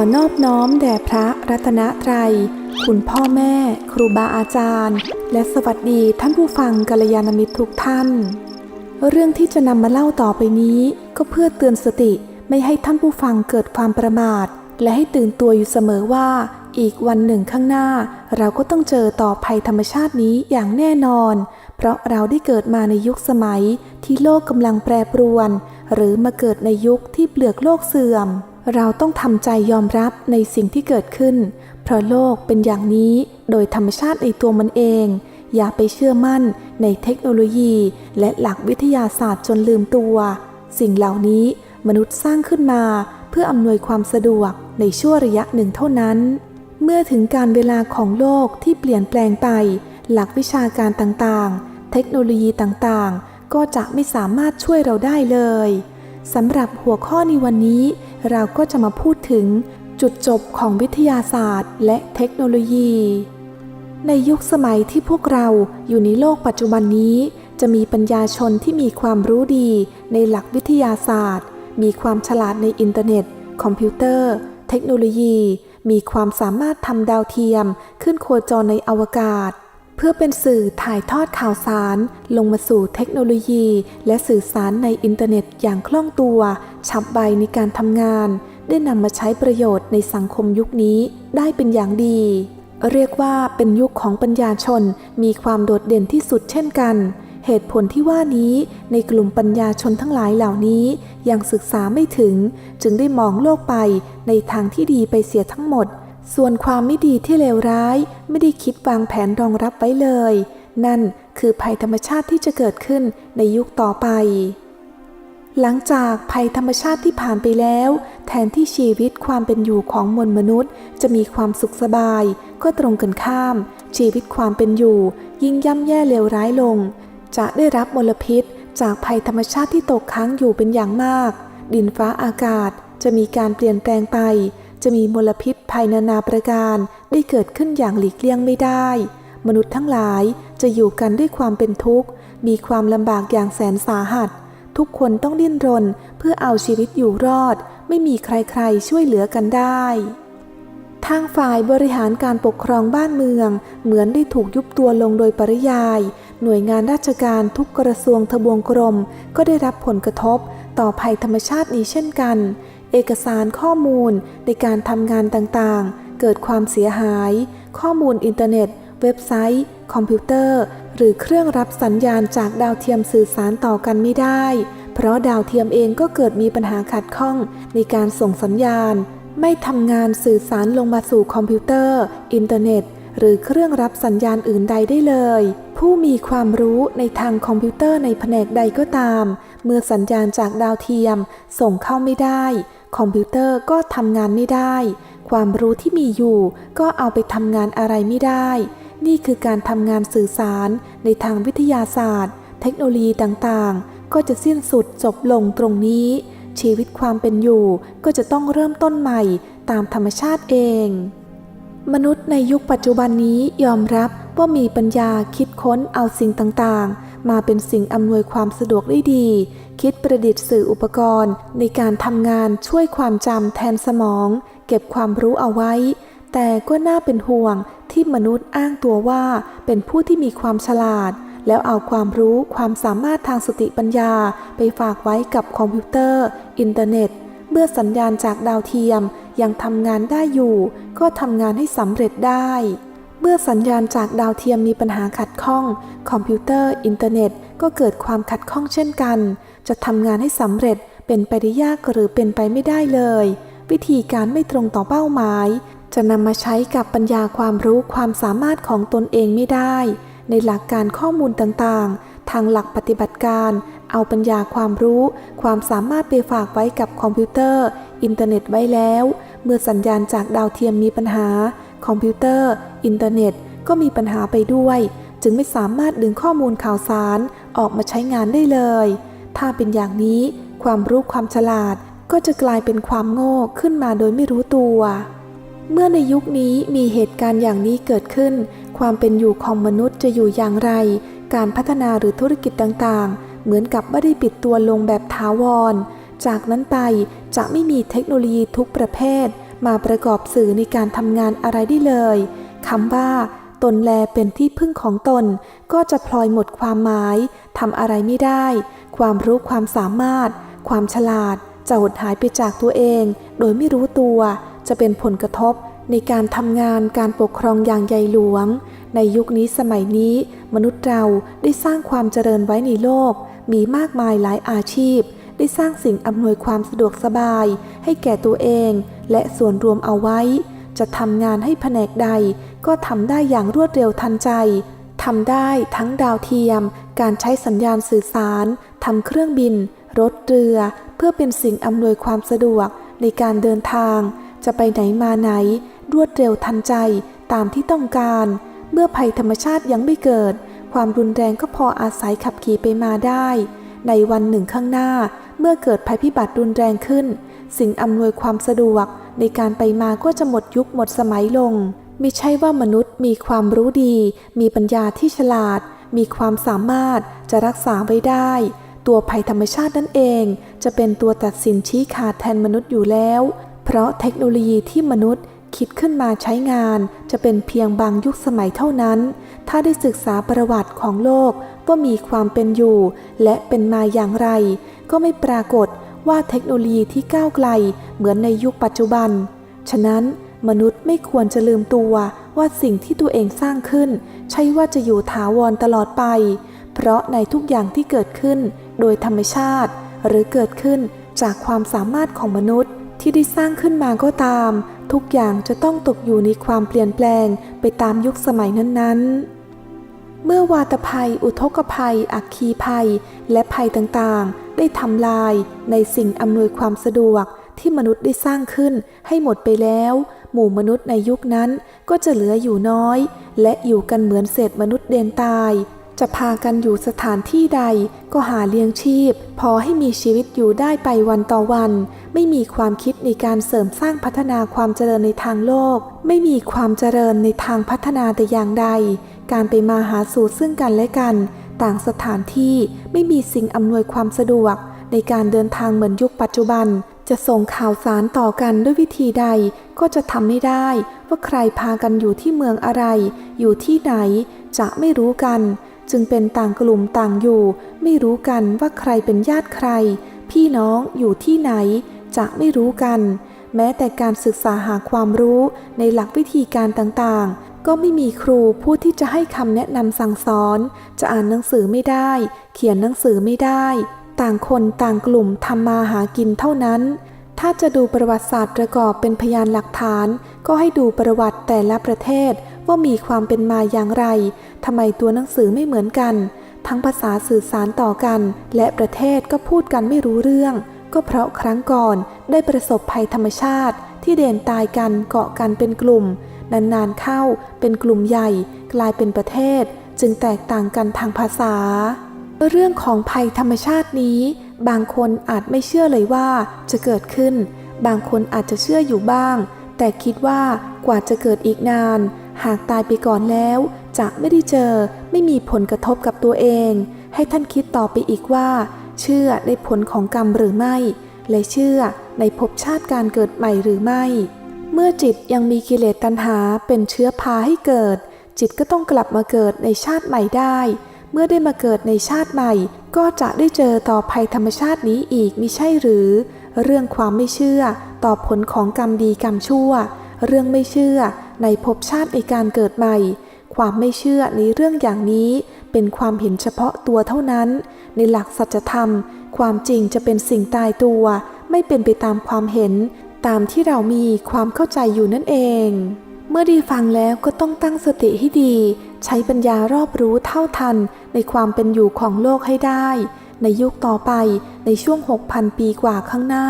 อนอบน้อมแด่พระรัตนตรัย คุณพ่อแม่ ครูบาอาจารย์ และสวัสดีท่านผู้ฟังกัลยาณมิตรทุกท่าน เรื่องที่จะนำมาเล่าต่อไปนี้ก็เพื่อเตือนสติไม่ให้ท่านผู้ฟังเกิดความประมาท และให้ตื่นตัวอยู่เสมอว่า อีกวันหนึ่งข้างหน้า เราก็ต้องเจอต่อภัยธรรมชาตินี้อย่างแน่นอน เพราะเราได้เกิดมาในยุคสมัยที่โลกกำลังแปรปรวน หรือมาเกิดในยุคที่เปลือกโลกเสื่อม เราต้องทำใจยอมรับในสิ่งที่เกิดขึ้น เพราะโลกเป็นอย่างนี้โดยธรรมชาติในตัวมันเอง อย่าไปเชื่อมั่นในเทคโนโลยี และหลักวิทยาศาสตร์จนลืมตัว สิ่งเหล่านี้มนุษย์สร้างขึ้นมา เพื่ออำนวยความสะดวกในช่วงระยะหนึ่งเท่านั้น เมื่อถึงการเวลาของโลกที่เปลี่ยนแปลงไป หลักวิชาการต่างๆ เทคโนโลยีต่างๆ ก็จะไม่สามารถช่วยเราได้เลยสำหรับหัวข้อในวันนี้ เราก็จะมาพูดถึงจุดจบของวิทยาศาสตร์ และเทคโนโลยี ในยุคสมัยที่พวกเราอยู่ในโลกปัจจุบันนี้ จะมีปัญญาชนที่มีความรู้ดีในหลักวิทยาศาสตร์ มีความฉลาดในอินเทอร์เน็ต คอมพิวเตอร์ เทคโนโลยี มีความสามารถทำดาวเทียม ขึ้นโคจรในอวกาศ เพื่อเป็นสื่อถ่ายทอดข่าวสาร ลงมาสู่เทคโนโลยี และสื่อสารในอินเทอร์เน็ตอย่างคล่องตัว ฉับไวในการทำงาน ได้นำมาใช้ประโยชน์ในสังคมยุคนี้ได้เป็นอย่างดี เรียกว่าเป็นยุคของปัญญาชน มีความโดดเด่นที่สุดเช่นกัน เหตุผลที่ว่านี้ในกลุ่มปัญญาชนทั้งหลายเหล่านี้ ยังศึกษาไม่ถึง จึงได้มองโลกไปในทางที่ดีไปเสียทั้งหมด ส่วนความไม่ดีที่เลวร้ายไม่ได้คิดวางแผนรองรับไว้เลย นั่นคือภัยธรรมชาติที่จะเกิดขึ้นในยุคต่อไป หลังจากภัยธรรมชาติที่ผ่านไปแล้ว แทนที่ชีวิตความเป็นอยู่ของมวลมนุษย์ จะมีความสุขสบาย ก็ตรงกันข้าม ชีวิตความเป็นอยู่ ยิ่งย่ำแย่เลวร้ายลง จะได้รับมลพิษ จากภัยธรรมชาติที่ตกค้างอยู่เป็นอย่างมาก ดินฟ้าอากาศจะมีการเปลี่ยนแปลงไป จะมีมลพิษภัยนานาประการได้เกิดขึ้นอย่างหลีกเลี่ยงไม่ได้ มนุษย์ทั้งหลายจะอยู่กันด้วยความเป็นทุกข์ มีความลำบากอย่างแสนสาหัส ทุกคนต้องดิ้นรนเพื่อเอาชีวิตอยู่รอด ไม่มีใครๆ ช่วยเหลือกันได้ทางฝ่ายบริหารการปกครองบ้านเมือง เหมือนได้ถูกยุบตัวลงโดยปริยาย หน่วยงานราชการทุกกระทรวงทบวงกรม ก็ได้รับผลกระทบ ต่อภัยธรรมชาตินี้เช่นกัน เอกสารข้อมูลในการทำงานต่างๆ เกิดความเสียหาย ข้อมูลอินเทอร์เน็ต เว็บไซต์ คอมพิวเตอร์ หรือเครื่องรับสัญญาณจากดาวเทียมสื่อสารต่อกันไม่ได้ เพราะดาวเทียมเองก็เกิดมีปัญหาขัดข้องในการส่งสัญญาณ ไม่ทำงานสื่อสารลงมาสู่คอมพิวเตอร์ อินเทอร์เน็ต หรือเครื่องรับสัญญาณอื่นใดได้เลย ผู้มีความรู้ในทางคอมพิวเตอร์ในแผนกใดก็ตาม เมื่อสัญญาณจากดาวเทียมส่งเข้าไม่ได้ คอมพิวเตอร์ก็ทำงานไม่ได้ ความรู้ที่มีอยู่ก็เอาไปทำงานอะไรไม่ได้ นี่คือการทำงานสื่อสารในทางวิทยาศาสตร์ เทคโนโลยีต่างๆ ก็จะสิ้นสุดจบลงตรงนี้ ชีวิตความเป็นอยู่ก็จะต้องเริ่มต้นใหม่ตามธรรมชาติเอง มนุษย์ในยุคปัจจุบันนี้ยอมรับว่ามีปัญญาคิดค้นเอาสิ่งต่างๆ มาเป็นสิ่งอำนวยความสะดวกได้ดี คิดประดิษฐ์สื่ออุปกรณ์ ในการทำงานช่วยความจำแทนสมอง เก็บความรู้เอาไว้ แต่ก็น่าเป็นห่วงที่มนุษย์อ้างตัวว่าเป็นผู้ที่มีความฉลาด แล้วเอาความรู้ความสามารถทางสติปัญญาไปฝากไว้กับคอมพิวเตอร์ อินเทอร์เน็ต เมื่อสัญญาณจากดาวเทียม ยังทำงานได้อยู่ ก็ทำงานให้สำเร็จได้ เมื่อสัญญาณจากดาวเทียมมีปัญหาขัดข้อง คอมพิวเตอร์ อินเทอร์เน็ต ก็เกิดความขัดข้องเช่นกัน จะทำงานให้สำเร็จเป็นไปได้ยากหรือเป็นไปไม่ได้เลย วิธีการไม่ตรงต่อเป้าหมาย จะนำมาใช้กับปัญญาความรู้ความสามารถของตนเองไม่ได้ ในหลักการข้อมูลต่างๆ ทางหลักปฏิบัติการ เอาปัญญาความรู้ ความสามารถไปฝากไว้กับคอมพิวเตอร์ อินเทอร์เน็ตไว้แล้ว เมื่อสัญญาณจากดาวเทียมมีปัญหา คอมพิวเตอร์ อินเทอร์เน็ต ก็มีปัญหาไปด้วย จึงไม่สามารถดึงข้อมูลข่าวสารออกมาใช้งานได้เลย ถ้าเป็นอย่างนี้ความรู้ความฉลาดก็จะกลายเป็นความโง่ขึ้นมาโดยไม่รู้ตัว เมื่อในยุคนี้มีเหตุการณ์อย่างนี้เกิดขึ้น ความเป็นอยู่ของมนุษย์จะอยู่อย่างไร การพัฒนาหรือธุรกิจต่างๆ เหมือนกับไม่ได้ปิดตัวลงแบบถาวร จากนั้นไปจะไม่มีเทคโนโลยีทุกประเภท มาประกอบสื่อในการทำงานอะไรได้เลยคำว่า ตนแลเป็นที่พึ่งของตน ก็จะพลอยหมดความหมายทำอะไรไม่ได้ ความรู้ความสามารถ ความฉลาด จะหดหายไปจากตัวเอง โดยไม่รู้ตัว จะเป็นผลกระทบในการทำงานการปกครองอย่างใหญ่หลวง ในยุคนี้สมัยนี้ มนุษย์เราได้สร้างความเจริญไว้ในโลก มีมากมายหลายอาชีพ ได้สร้างสิ่งอำนวยความสะดวกสบาย ให้แก่ตัวเอง และส่วนรวมเอาไว้ จะทำงานให้แผนกใด ก็ทำได้อย่างรวดเร็วทันใจทำได้ทั้งดาวเทียม การใช้สัญญาณสื่อสาร ทำเครื่องบิน รถเรือ เพื่อเป็นสิ่งอำนวยความสะดวกในการเดินทาง จะไปไหนมาไหน รวดเร็วทันใจตามที่ต้องการ เมื่อภัยธรรมชาติยังไม่เกิด ความรุนแรงก็พออาศัยขับขี่ไปมาได้ ในวันหนึ่งข้างหน้า เมื่อเกิดภัยพิบัติรุนแรงขึ้น สิ่งอำนวยความสะดวกในการไปมาก็จะหมดยุคหมดสมัยลงม่ใช่ว่ามนุษย์มีความรู้ดี มีปัญญาที่ฉลาด มีความสามารถจะรักษาไว้ได้ ตัวภัยธรรมชาตินั่นเอง จะเป็นตัวตัดสินชี้ขาดแทนมนุษย์อยู่แล้ว เพราะเทคโนโลยีที่มนุษย์คิดขึ้นมาใช้งานจะเป็นเพียงบางยุคสมัยเท่านั้น ถ้าได้ศึกษาประวัติของโลกว่ามีความเป็นอยู่ และเป็นมาอย่างไร ก็ไม่ปรากฏว่าเทคโนโลยีที่ก้าวไกลเหมือนในยุคปัจจุบัน ฉะนั้นมนุษย์ไม่ควรจะลืมตัวว่าสิ่งที่ตัวเองสร้างขึ้น ใช่ว่าจะอยู่ถาวรตลอดไป เพราะในทุกอย่างที่เกิดขึ้นโดยธรรมชาติ หรือเกิดขึ้นจากความสามารถของมนุษย์ที่ได้สร้างขึ้นมาก็ตาม ทุกอย่างจะต้องตกอยู่ในความเปลี่ยนแปลงไปตามยุคสมัยนั้นๆ เมื่อวาตภัย อุทกภัย อัคคีภัย และภัยต่างๆ ได้ทำลายในสิ่งอำนวยความสะดวกที่มนุษย์ได้สร้างขึ้นให้หมดไปแล้ว หมู่มนุษย์ในยุคนั้นก็จะเหลืออยู่น้อย และอยู่กันเหมือนเศษมนุษย์เดนตาย จะพากันอยู่สถานที่ใดก็หาเลี้ยงชีพ พอให้มีชีวิตอยู่ได้ไปวันต่อวัน ไม่มีความคิดในการเสริมสร้างพัฒนาความเจริญในทางโลก ไม่มีความเจริญในทางพัฒนาแต่อย่างใด การไปมาหาสู่ซึ่งกันและกัน ต่างสถานที่ไม่มีสิ่งอำนวยความสะดวก ในการเดินทางเหมือนยุคปัจจุบัน จะส่งข่าวสารต่อกันด้วยวิธีใดก็จะทำไม่ได้ ว่าใครพากันอยู่ที่เมืองอะไร อยู่ที่ไหน จะไม่รู้กัน จึงเป็นต่างกลุ่มต่างอยู่ ไม่รู้กันว่าใครเป็นญาติใคร พี่น้องอยู่ที่ไหน จะไม่รู้กัน แม้แต่การศึกษาหาความรู้ในหลักวิธีการต่างๆ ก็ไม่มีครูผู้ที่จะให้คำแนะนำสั่งสอน จะอ่านหนังสือไม่ได้ เขียนหนังสือไม่ได้ ต่างคนต่างกลุ่มทำมาหากินเท่านั้น ถ้าจะดูประวัติศาสตร์ประกอบเป็นพยานหลักฐาน ก็ให้ดูประวัติแต่ละประเทศว่ามีความเป็นมาอย่างไรทำไมตัวหนังสือไม่เหมือนกัน ทั้งภาษาสื่อสารต่อกัน และประเทศก็พูดกันไม่รู้เรื่อง ก็เพราะครั้งก่อนได้ประสบภัยธรรมชาติ ที่เด่นตายกันเกาะกันเป็นกลุ่ม นานๆเข้าเป็นกลุ่มใหญ่ กลายเป็นประเทศ จึงแตกต่างกันทางภาษา เรื่องของภัยธรรมชาตินี้ บางคนอาจไม่เชื่อเลยว่าจะเกิดขึ้น บางคนอาจจะเชื่ออยู่บ้าง แต่คิดว่ากว่าจะเกิดอีกนาน หากตายไปก่อนแล้วจะไม่ได้เจอไม่มีผลกระทบกับตัวเอง ให้ท่านคิดต่อไปอีกว่า เชื่อในผลของกรรมหรือไม่ และเชื่อ ในภพชาติการเกิดใหม่หรือไม่ เมื่อจิตยังมีกิเลสตัณหาเป็นเชื้อพาให้เกิด จิตก็ต้องกลับมาเกิดในชาติใหม่ได้ เมื่อได้มาเกิดในชาติใหม่ ก็จะได้เจอต่อภัยธรรมชาตินี้อีกมิใช่หรือ เรื่องความไม่เชื่อต่อผลของกรรมดีกรรมชั่ว เรื่องไม่เชื่อในภพชาติในการเกิดใหม่ ความไม่เชื่อในเรื่องอย่างนี้เป็นความเห็นเฉพาะตัวเท่านั้น ในหลักสัจธรรม ความจริงจะเป็นสิ่งตายตัว ไม่เป็นไปตามความเห็นตามที่เรามีความเข้าใจอยู่นั่นเอง เมื่อได้ฟังแล้วก็ต้องตั้งสติให้ดี ใช้ปัญญารอบรู้เท่าทันในความเป็นอยู่ของโลกให้ได้ ในยุคต่อไปในช่วง 6,000 ปีกว่าข้างหน้า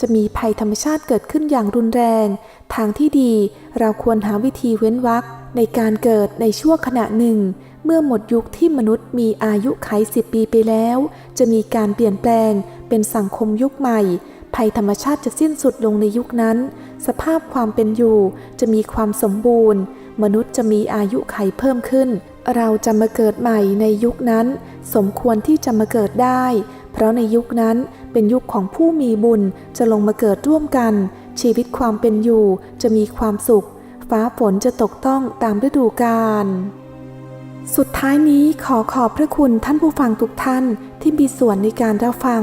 จะมีภัยธรรมชาติเกิดขึ้นอย่างรุนแรง ทางที่ดีเราควรหาวิธีเว้นวรรคในการเกิดในช่วงขณะหนึ่ง เมื่อหมดยุคที่มนุษย์มีอายุไขสิบปีไปแล้ว จะมีการเปลี่ยนแปลงเป็นสังคมยุคใหม่ ภัยธรรมชาติจะสิ้นสุดลงในยุคนั้น สภาพความเป็นอยู่จะมีความสมบูรณ์ มนุษย์จะมีอายุไขเพิ่มขึ้น เราจะมาเกิดใหม่ในยุคนั้น สมควรที่จะมาเกิดได้ เพราะในยุคนั้นเป็นยุคของผู้มีบุญจะลงมาเกิดร่วมกัน ชีวิตความเป็นอยู่จะมีความสุข ฟ้าฝนจะตกต้องตามฤดูกาลสุดท้ายนี้ขอขอบพระคุณท่านผู้ฟังทุกท่านที่มีส่วนในการรับฟัง